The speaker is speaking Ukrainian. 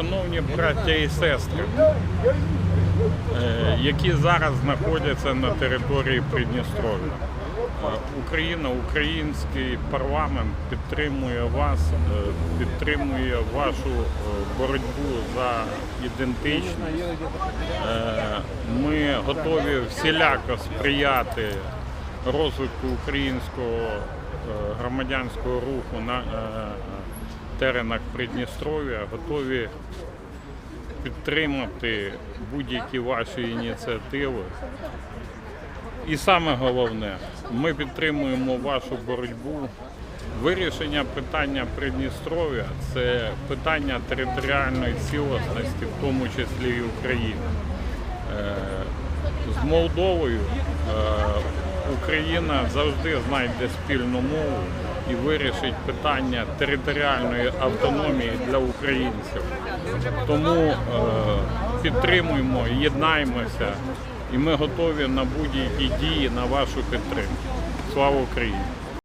шановні браття і сестри, е, які зараз знаходяться на території Придністров'я. Е, Україна, український парламент підтримує вас, е, підтримує вашу боротьбу за ідентичність. Ми готові всіляко сприяти розвитку українського громадянського руху на теренах Придністров'я, готові підтримати будь-які ваші ініціативи. І саме головне, ми підтримуємо вашу боротьбу. Вирішення питання Придністров'я це питання територіальної цілісності, в тому числі і України. Е, З Молдовою е, Україна завжди знайде спільну мову і вирішить питання територіальної автономії для українців. Тому е, підтримуємо, єднаємося, і ми готові на будь-які дії на вашу підтримку. Слава Україні!